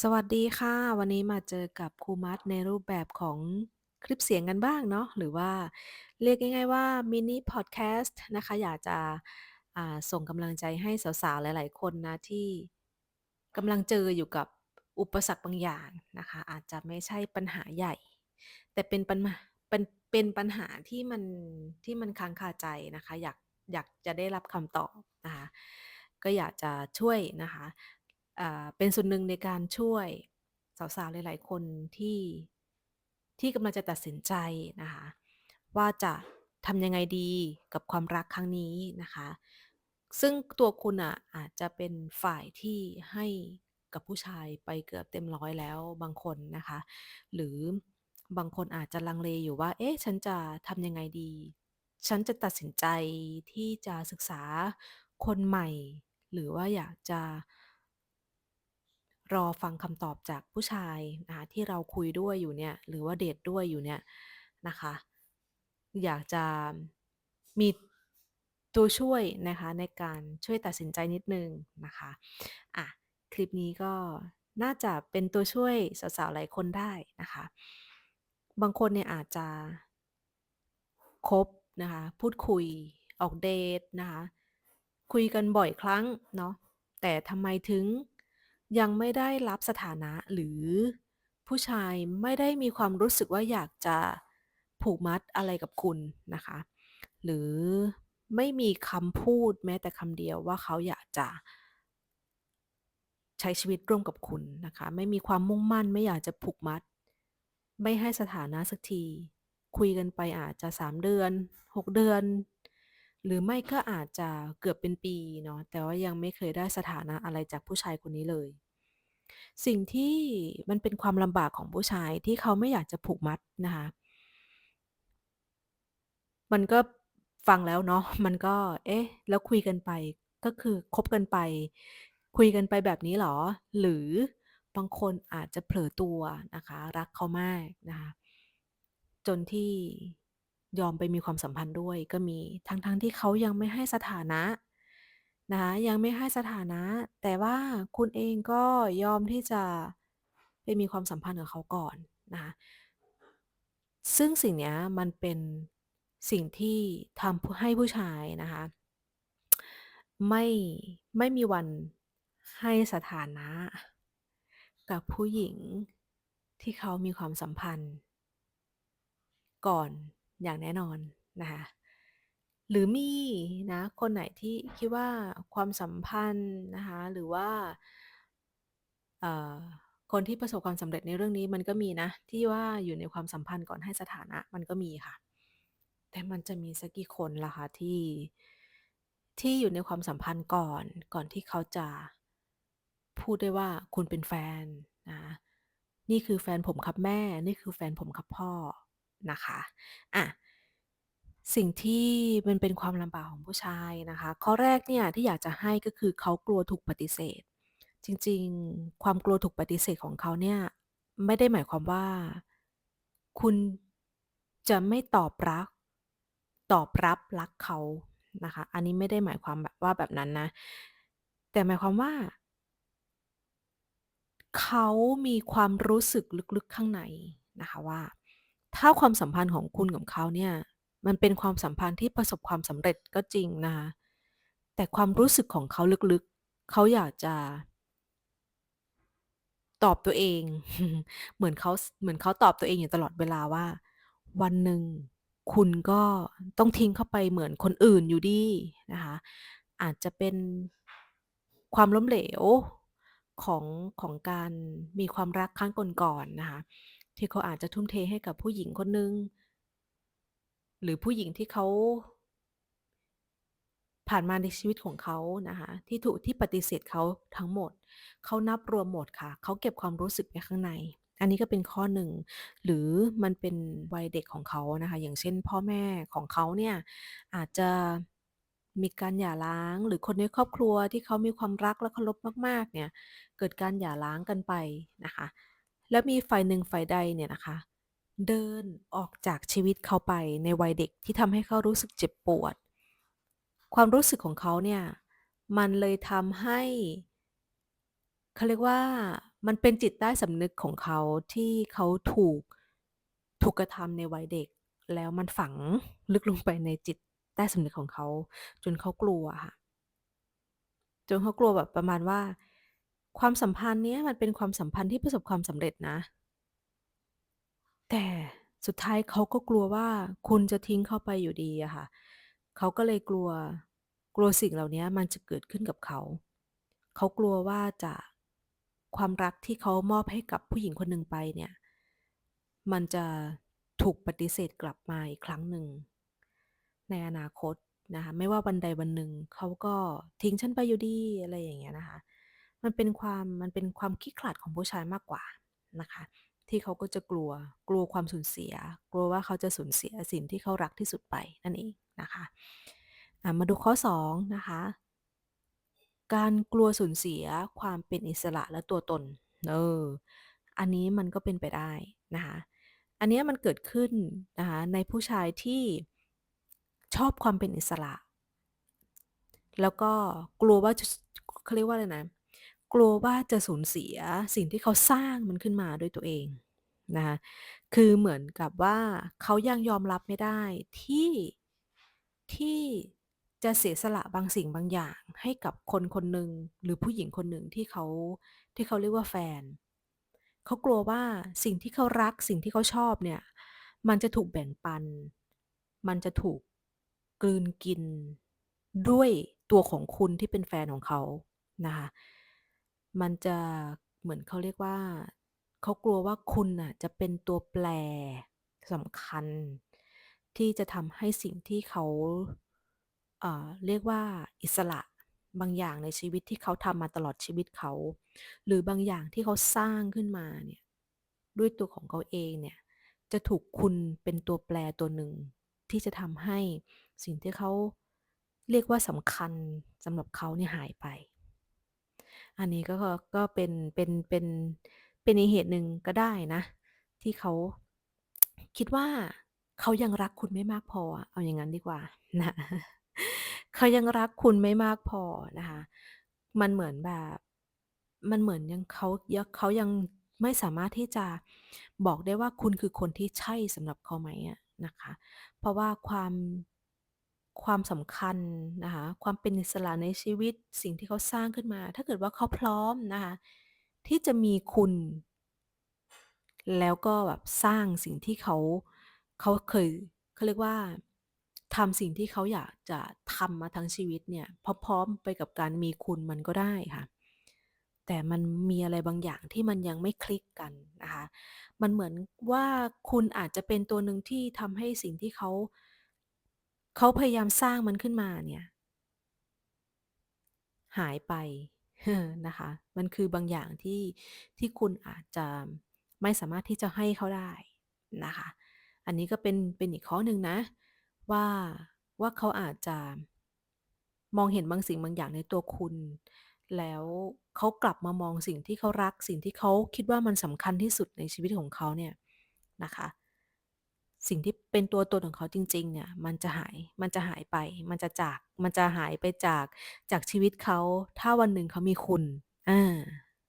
สวัสดีค่ะ วันนี้มาเจอกับครูมัดในรูปแบบของคลิปเสียงกันบ้างเนาะหรือว่าเรียกง่ายๆว่ามินิพอดแคสต์นะคะ อยากจะาส่งกำลังใจให้สาวๆ หลายๆ คนนะที่กำลังเจออยู่กับอุปสรรคบางอย่างนะคะ อาจจะไม่ใช่ปัญหาใหญ่ แต่เป็นปัญหาเป็นเป็นปัญหาที่มันที่มันค้างคาใจนะคะ อยากอยากจะได้รับคำตอบนะคะก็อยากจะช่วยนะคะ เป็นส่วนหนึ่งในการช่วยสาวๆ หลาย ๆ คนที่ที่กำลังจะตัดสินใจนะคะว่าจะทำยังไงดีกับความรักครั้งนี้นะคะ ซึ่งตัวคุณน่ะอาจจะเป็นฝ่ายที่ให้กับผู้ชายไปเกือบเต็ม100แล้วบางคนนะคะ หรือบางคนอาจจะลังเลอยู่ว่า"เอ๊ะ ฉันจะทำยังไงดี?ฉันจะตัดสินใจที่จะศึกษาคนใหม่ หรือว่าอยากจะ" รอฟังคำตอบจากผู้ชายนะคะที่เราคุยด้วยอยู่เนี่ย หรือว่าเดตด้วยอยู่เนี่ยนะคะ อยากจะมีตัวช่วยนะคะในการช่วยตัดสินใจนิดนึงนะคะอะคลิปนี้ก็น่าจะเป็นตัวช่วยสาวๆหลายคนได้นะคะ บางคนเนี่ยอาจจะคบนะคะพูดคุยออกเดตนะคะ คุยกันบ่อยครั้งเนาะแต่ทำไมถึง ยังไม่ได้รับสถานะ หรือผู้ชายไม่ได้มีความรู้สึกว่าอยากจะผูกมัดอะไรกับคุณนะคะ หรือไม่มีคำพูดแม้แต่คำเดียวว่าเขาอยากจะ ใช้ชีวิตร่วมกับคุณนะคะ ไม่มีความมุ่งมั่นไม่อยากจะผูกมัด ไม่ให้สถานะสักที คุยกันไปอาจจะ 3 เดือน 6 เดือน หรือไม่ก็อาจจะเกือบเป็นปีเนาะ แต่ว่ายังไม่เคยได้สถานะอะไรจากผู้ชายคนนี้เลย สิ่งที่มันเป็นความลำบากของผู้ชายที่เขาไม่อยากจะผูกมัดนะคะ มันก็ฟังแล้วเนาะ มันก็ เอ๊ะ แล้วคุยกันไป ก็คือคบกันไป คุยกันไปแบบนี้เหรอ?หรือบางคนอาจจะเผลอตัวนะคะ รักเขามากนะคะ จนที่ ยอมไปมีความสัมพันธ์ด้วยก็มี ทั้ง ๆ ที่เขายังไม่ให้สถานะนะคะ ยังไม่ให้สถานะ แต่ว่าคุณเองก็ยอมที่จะไปมีความสัมพันธ์กับเขาก่อนนะคะ ซึ่งสิ่งเนี้ยมันเป็นสิ่งที่ทำให้ผู้ชายนะคะ ไม่ไม่มีวันให้สถานะ กับผู้หญิงที่เขามีความสัมพันธ์ ก่อน อย่างแน่นอนนะคะหรือมีนะคนไหนที่คิดว่าความสัมพันธ์นะคะหรือว่าคนที่ประสบความสำเร็จในเรื่องนี้มันก็มีนะ ที่ว่าอยู่ในความสัมพันธ์ก่อนให้สถานะมันก็มีค่ะ แต่มันจะมีสักกี่คนล่ะคะที่ที่อยู่ในความสัมพันธ์ก่อนก่อนที่เขาจะพูดได้ว่า"คุณเป็นแฟนนะนี่คือแฟนผมครับแม่ นี่คือแฟนผมครับพ่อ" นะคะ อะ สิ่งที่มันเป็นความลำบากของผู้ชายนะคะ ข้อแรกเนี่ยที่อยากจะให้ก็คือเขากลัวถูกปฏิเสธ จริง ๆ ความกลัวถูกปฏิเสธของเขาเนี่ย ไม่ได้หมายความว่า คุณจะไม่ตอบรัก ตอบรับรักเขานะคะ อันนี้ไม่ได้หมายความแบบว่าแบบนั้นนะ แต่หมายความว่า เขามีความรู้สึกลึกๆข้างในนะคะว่า ถ้าความสัมพันธ์ของคุณกับเขาเนี่ย มันเป็นความสัมพันธ์ที่ประสบความสำเร็จก็จริงนะคะ แต่ความรู้สึกของเขาลึกๆ เขาอยากจะ ตอบตัวเอง เหมือนเขาเหมือนเขาตอบตัวเองอยู่ตลอดเวลาว่า"วันหนึ่งคุณก็ต้องทิ้งเข้าไปเหมือนคนอื่นอยู่ดี"นะคะ อาจจะเป็นความล้มเหลวของของการมีความรักครั้งก่อนๆนะคะ ที่เขาอาจจะทุ่มเทให้กับผู้หญิงคนหนึ่งหรือผู้หญิงที่เขา ผ่านมาในชีวิตของเขานะคะที่ถูกที่ปฏิเสธเขาทั้งหมด เขานับรวมหมดค่ะ เขาเก็บความรู้สึกไว้ข้างใน อันนี้ก็เป็นข้อหนึ่ง หรือมันเป็นวัยเด็กของเขานะคะ อย่างเช่น พ่อแม่ของเขาเนี่ยอาจจะมีการหย่าร้าง หรือคนในครอบครัวที่เขามีความรักและเคารพมาก ๆ เนี่ย เกิดการหย่าร้างกันไปนะคะ แล้วมีฝ่ายหนึ่งฝ่ายใดเนี่ยนะคะ เดินออกจากชีวิตเขาไปในวัยเด็กที่ทำให้เขารู้สึกเจ็บปวด ความรู้สึกของเขาเนี่ย มันเลยทำให้เขาเรียกว่ามันเป็นจิตใต้สำนึกของเขาที่เขาถูกถูกกระทำในวัยเด็ก แล้วมันฝังลึกลงไปในจิตใต้สำนึกของเขา จนเขากลัวค่ะ จนเขากลัวแบบประมาณว่า ความสัมพันธ์เนี้ยมันเป็นความสัมพันธ์ที่ประสบความสำเร็จนะ แต่สุดท้ายเขาก็กลัวว่า คุณจะทิ้งเขาไปอยู่ดีอะค่ะ เขาก็เลยกลัว กลัวสิ่งเหล่าเนี้ยมันจะเกิดขึ้นกับเขา เขากลัวว่าจะ ความรักที่เขามอบให้กับผู้หญิงคนหนึ่งไปเนี่ย มันจะถูกปฏิเสธกลับมาอีกครั้งหนึ่ง ในอนาคตนะคะ ไม่ว่าวันใดวันหนึ่งเขาก็ทิ้งฉันไปอยู่ดี อะไรอย่างเงี้ยนะคะ มันเป็นความมันเป็นความขี้ขลาดของผู้ชายมากกว่านะคะ ที่เขาก็จะกลัวกลัวความสูญเสีย กลัวว่าเขาจะสูญเสียสิ่งที่เขารักที่สุดไปนั่นเองนะคะมาดูข้อ2นะคะการกลัวสูญเสียความเป็นอิสระและตัวตนเอออันนี้มันก็เป็นไปได้นะคะอันนี้มันเกิดขึ้นนะคะในผู้ชายที่ชอบความเป็นอิสระ แล้วก็กลัวว่าเขาเรียกว่าอะไรนะ กลัวว่าจะสูญเสียสิ่งที่เขาสร้างมันขึ้นมาด้วยตัวเองนะคะคือเหมือนกับว่าเขายังยอมรับไม่ได้ที่ที่จะเสียสละบางสิ่งบางอย่างให้กับคนคนหนึ่งหรือผู้หญิงคนหนึ่งที่เขาที่เขาเรียกว่าแฟน เขากลัวว่าสิ่งที่เขารักสิ่งที่เขาชอบเนี่ย มันจะถูกแบ่งปัน มันจะถูกกลืนกินด้วยตัวของคุณที่เป็นแฟนของเขานะคะ มันจะ เหมือนเขาเรียกว่า เขากลัวว่าคุณน่ะจะเป็นตัวแปรสำคัญ ที่จะทำให้สิ่งที่เขาอ่าเรียกว่า อิสระบางอย่างในชีวิตที่เขาทำมาตลอดชีวิตเขา หรือบางอย่างที่เขาสร้างขึ้นมาเนี่ย ด้วยตัวของเขาเองเนี่ย จะถูกคุณเป็นตัวแปรตัวหนึ่ง ที่จะทำให้สิ่งที่เขาเรียกว่าสำคัญสำหรับเขาเนี่ยหายไป อันนี้ก็ก็เป็นเป็นเป็นเป็นอีกเหตุหนึ่งก็ได้นะ ที่เขาคิดว่าเขายังรักคุณไม่มากพอเอาอย่างงั้นดีกว่านะเขายังรักคุณไม่มากพอนะคะ มันเหมือนแบบ มันเหมือนยังเขาเขายังไม่สามารถที่จะบอกได้ว่าคุณคือคนที่ใช่สำหรับเขาไหมอะนะคะ เพราะว่าความ ความสำคัญนะคะ ความเป็นอิสระในชีวิตสิ่งที่เขาสร้างขึ้นมา ถ้าเกิดว่าเขาพร้อมนะคะที่จะมีคุณ แล้วก็แบบสร้างสิ่งที่เขาเขาเคยเขาเรียกว่าทำสิ่งที่เขาอยากจะทำมาทั้งชีวิตเนี่ยพร้อมๆไปกับการมีคุณมันก็ได้ค่ะ แต่มันมีอะไรบางอย่างที่มันยังไม่คลิกกันนะคะ มันเหมือนว่าคุณอาจจะเป็นตัวหนึ่งที่ทำให้สิ่งที่เขา เขาพยายามสร้างมันขึ้นมาเนี่ย หายไปนะคะ มันคือบางอย่างที่ที่คุณอาจจะไม่สามารถที่จะให้เขาได้นะคะ อันนี้ก็เป็นเป็นอีกข้อหนึ่งนะ ว่าว่าเขาอาจจะมองเห็นบางสิ่งบางอย่างในตัวคุณ แล้วเขากลับมามองสิ่งที่เขารัก สิ่งที่เขาคิดว่ามันสำคัญที่สุดในชีวิตของเขาเนี่ยนะคะ สิ่งที่เป็นตัวตนของเขาจริง ๆ เนี่ย มันจะหาย มันจะหายไป มันจะจาก มันจะหายไปจากจากชีวิตเขา ถ้าวันหนึ่งเขามีคุณอ่า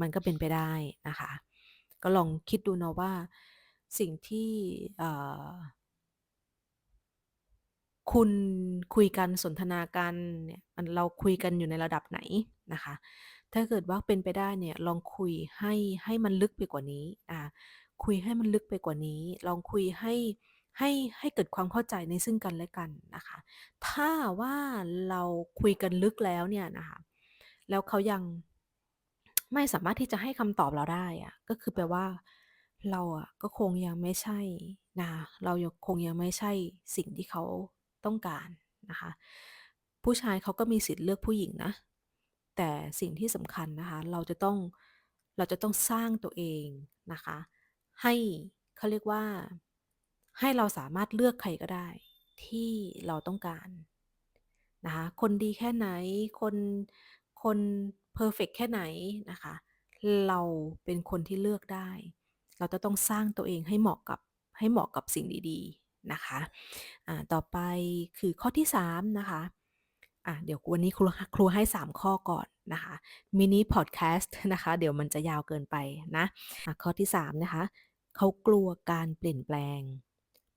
มันก็เป็นไปได้นะคะ ก็ลองคิดดูเนาะว่า สิ่งที่คุณคุยกันสนทนากันเนี่ยมันเราคุยกันอยู่ในระดับไหนนะคะ ถ้าเกิดว่าเป็นไปได้เนี่ยลองคุยให้ให้มันลึกไปกว่านี้นะคะคุยให้มันลึกไปกว่านี้ ลองคุยให้ ให้ให้เกิดความเข้าใจในซึ่งกันและกันนะคะ ถ้าว่าเราคุยกันลึกแล้วเนี่ยนะคะแล้วเขายังไม่สามารถที่จะให้คำตอบเราได้อะก็คือแปลว่าเราอะก็คงยังไม่ใช่นะะเราคงยังไม่ใช่สิ่งที่เขาต้องการนะคะ ผู้ชายเขาก็มีสิทธิ์เลือกผู้หญิงนะ แต่สิ่งที่สำคัญนะคะ เราจะต้องเราจะต้องสร้างตัวเองนะคะ ให้เขาเรียกว่า ให้เราสามารถเลือกใครก็ได้ ที่เราต้องการนะคะคนดีแค่ไหน คนคนเพอร์เฟกต์แค่ไหนนะคะ เราเป็นคนที่เลือกได้ เราจะต้องสร้างตัวเองให้เหมาะกับให้เหมาะกับสิ่งดีๆนะคะอ่าต่อไปคือข้อที่ 3 นะคะอ่าเดี๋ยววันนี้ครูครูให้ 3 ข้อก่อนนะคะมินิพอดแคสต์นะคะ เดี๋ยวมันจะยาวเกินไปนะะข้อที่ 3 นะคะเขากลัวการเปลี่ยนแปลง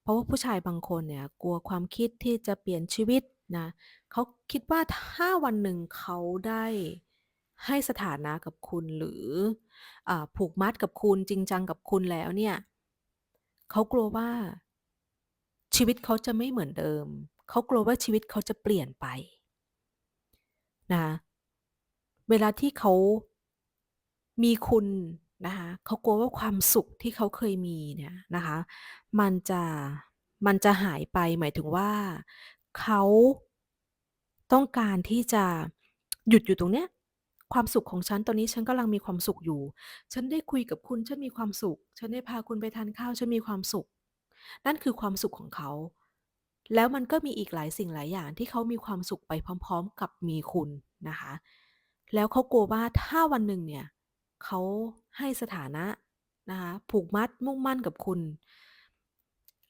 เพราะว่าผู้ชายบางคนเนี่ยกลัวความคิดที่จะเปลี่ยนชีวิตนะเขาคิดว่าถ้าวันหนึ่งเขาได้ให้สถานะกับคุณหรืออผูกมัดกับคุณจริงจังกับคุณแล้วเนี่ยเขากลัวว่าชีวิตเขาจะไม่เหมือนเดิม เขากลัวว่าชีวิตเขาจะเปลี่ยนไปนะเวลาที่เขามีคุณ นะคะเขากลัวว่าความสุขที่เขาเคยมีเนี่ยนะคะ มันจะมันจะหายไปหมายถึงว่าเขาต้องการที่จะหยุดอยู่ตรงเนี้ย ความสุขของฉันตอนนี้ฉันกำลังมีความสุขอยู่ ฉันได้คุยกับคุณฉันมีความสุข ฉันได้พาคุณไปทานข้าวฉันมีความสุข นั่นคือความสุขของเขา แล้วมันก็มีอีกหลายสิ่งหลายอย่างที่เขามีความสุขไปพร้อม ๆ กับมีคุณนะคะ แล้วเขากลัวว่าถ้าวันหนึ่งเนี่ย เขาให้สถานะนะคะผูกมัดมุ่งมั่นกับคุณ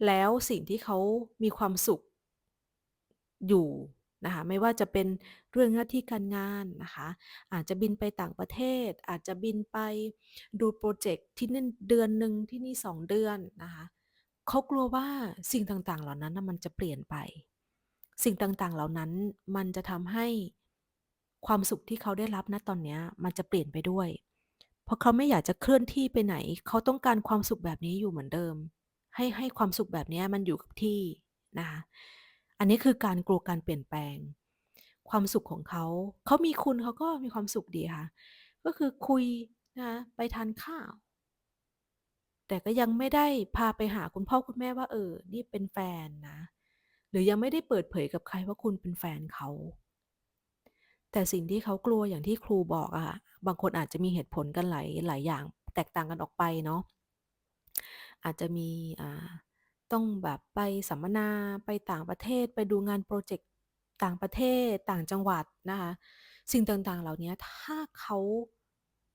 แล้วสิ่งที่เขามีความสุขอยู่นะคะไม่ว่าจะเป็นเรื่องหน้าที่การงานนะคะอาจจะบินไปต่างประเทศ อาจจะบินไปดูโปรเจกต์ที่นั่นเดือนหนึ่งที่นี่ 2 เดือนนะคะเขากลัวว่าสิ่งต่างๆ เหล่านั้นนะมันจะเปลี่ยนไป สิ่งต่างๆ เหล่านั้นมันจะทำให้ความสุขที่เขาได้รับณตอนนี้มันจะเปลี่ยนไปด้วย เพราะเขาไม่อยากจะเคลื่อนที่ไปไหน เขาต้องการความสุขแบบนี้อยู่เหมือนเดิม ให้ให้ความสุขแบบนี้มันอยู่กับที่นะคะอันนี้คือการกลัวการเปลี่ยนแปลง ความสุขของเขา เขามีคุณเขาก็มีความสุขดีค่ะ ก็คือคุยนะคะไปทานข้าว แต่ก็ยังไม่ได้พาไปหาคุณพ่อคุณแม่ว่าเออ นี่เป็นแฟนนะ หรือยังไม่ได้เปิดเผยกับใครว่าคุณเป็นแฟนเขา แต่สิ่งที่เขากลัวอย่างที่ครูบอกอะค่ะบางคนอาจจะมีเหตุผลกันหลายหลายอย่างแตกต่างกันออกไปเนาะอาจจะมีอ่าต้องแบบไปสัมมนาไปต่างประเทศ ไปดูงานโปรเจกต์ต่างประเทศต่างจังหวัดนะคะสิ่งต่างๆเหล่านี้ถ้าเขา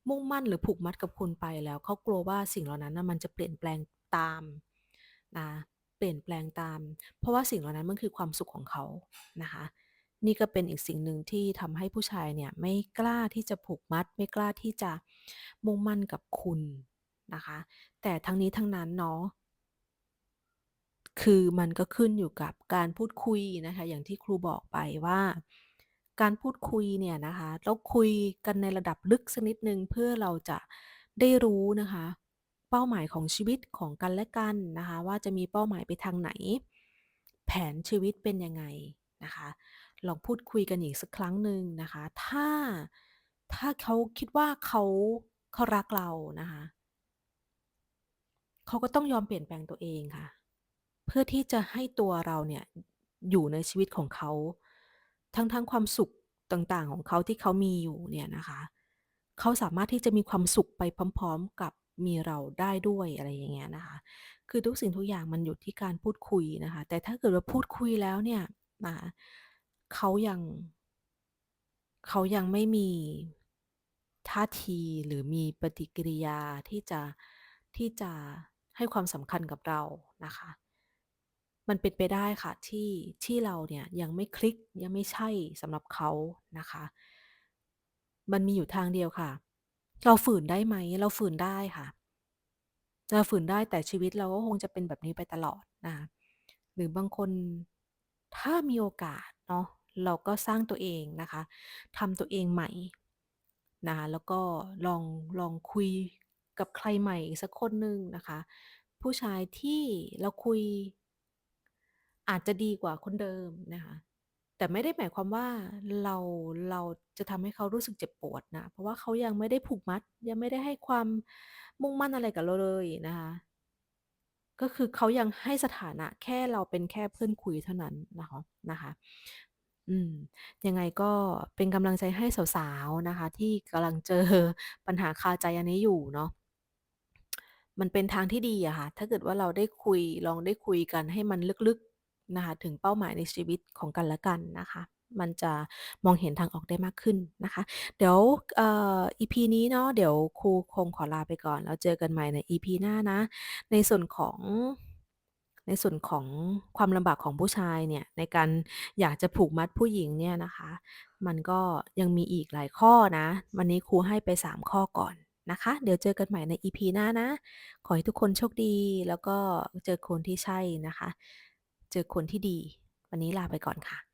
มุ่งมั่นหรือผูกมัดกับคุณไปแล้วเขากลัวว่าสิ่งเหล่านั้นนะมันจะเปลี่ยนแปลงตามนะเปลี่ยนแปลงตาม เพราะว่าสิ่งเหล่านั้นมันคือความสุขของเขานะคะ นี่ก็เป็นอีกสิ่งหนึ่งที่ทำให้ผู้ชายเนี่ยไม่กล้าที่จะผูกมัด ไม่กล้าที่จะมุ่งมั่นกับคุณนะคะ แต่ทั้งนี้ทั้งนั้นเนาะคือมันก็ขึ้นอยู่กับการพูดคุยนะคะ อย่างที่ครูบอกไปว่า การพูดคุยเนี่ยนะคะต้องคุยกันในระดับลึกสักนิดหนึ่งเพื่อเราจะได้รู้นะคะ เป้าหมายของชีวิตของกันและกันนะคะ ว่าจะมีเป้าหมายไปทางไหน แผนชีวิตเป็นยังไงนะคะ ลองพูดคุยกันอีกสักครั้งหนึ่งนะคะ ถ้าถ้าเขาคิดว่าเขาเขารักเรานะคะ เขาก็ต้องยอมเปลี่ยนแปลงตัวเองค่ะ เพื่อที่จะให้ตัวเราเนี่ยอยู่ในชีวิตของเขา ทั้งทั้งความสุขต่างๆ ของเขาที่เขามีอยู่เนี่ยนะคะ เขาสามารถที่จะมีความสุขไปพร้อม ๆ กับมีเราได้ด้วยอะไรอย่างเงี้ยนะคะ คือทุกสิ่งทุกอย่างมันอยู่ที่การพูดคุยนะคะ แต่ถ้าเกิดว่าพูดคุยแล้วเนี่ยนะะ เขายัง เขายังไม่มีท่าทีหรือมีปฏิกิริยาที่จะที่จะให้ความสำคัญกับเรานะคะ มันเป็นไปได้ค่ะที่ที่เราเนี่ยยังไม่คลิกยังไม่ใช่สำหรับเขานะคะ มันมีอยู่ทางเดียวค่ะ เราฝืนได้ไหม เราฝืนได้ค่ะ เราฝืนได้แต่ชีวิตเราก็คงจะเป็นแบบนี้ไปตลอดนะคะหรือบางคนถ้ามีโอกาสเนาะ เราก็สร้างตัวเองนะคะทำตัวเองใหม่นะคะแล้วก็ลองลองคุยกับใครใหม่สักคนหนึ่งนะคะ ผู้ชายที่เราคุย อาจจะดีกว่าคนเดิมนะคะแต่ไม่ได้หมายความว่าเราเราจะทำให้เขารู้สึกเจ็บปวดนะ เพราะว่าเขายังไม่ได้ผูกมัด ยังไม่ได้ให้ความมุ่งมั่นอะไรกับเราเลยนะคะก็คือเขายังให้สถานะแค่เราเป็นแค่เพื่อนคุยเท่านั้นนะคะนะคะ อืม ยังไงก็เป็นกำลังใจให้สาว ๆ นะคะ ที่กำลังเจอ ปัญหาคาใจอันนี้อยู่เนาะ มันเป็นทางที่ดีอะค่ะ ถ้าเกิดว่าเราได้คุย ลองได้คุยกันให้มันลึก ๆ นะคะ ถึงเป้าหมายในชีวิตของกันและกันนะคะ มันจะมองเห็นทางออกได้มากขึ้นนะคะ เดี๋ยว เอ่อ EP นี้เนาะ เดี๋ยวครูคงขอลาไปก่อน แล้วเจอกันใหม่ใน EP หน้านะ ในส่วนของ ในส่วนของความลำบากของผู้ชายเนี่ย ในการอยากจะผูกมัดผู้หญิงเนี่ยนะคะ มันก็ยังมีอีกหลายข้อนะ วันนี้ครูให้ไป 3 ข้อก่อนนะคะ เดี๋ยวเจอกันใหม่ใน EP หน้านะ ขอให้ทุกคนโชคดี แล้วก็เจอคนที่ใช่นะคะ เจอคนที่ดี วันนี้ลาไปก่อนค่ะ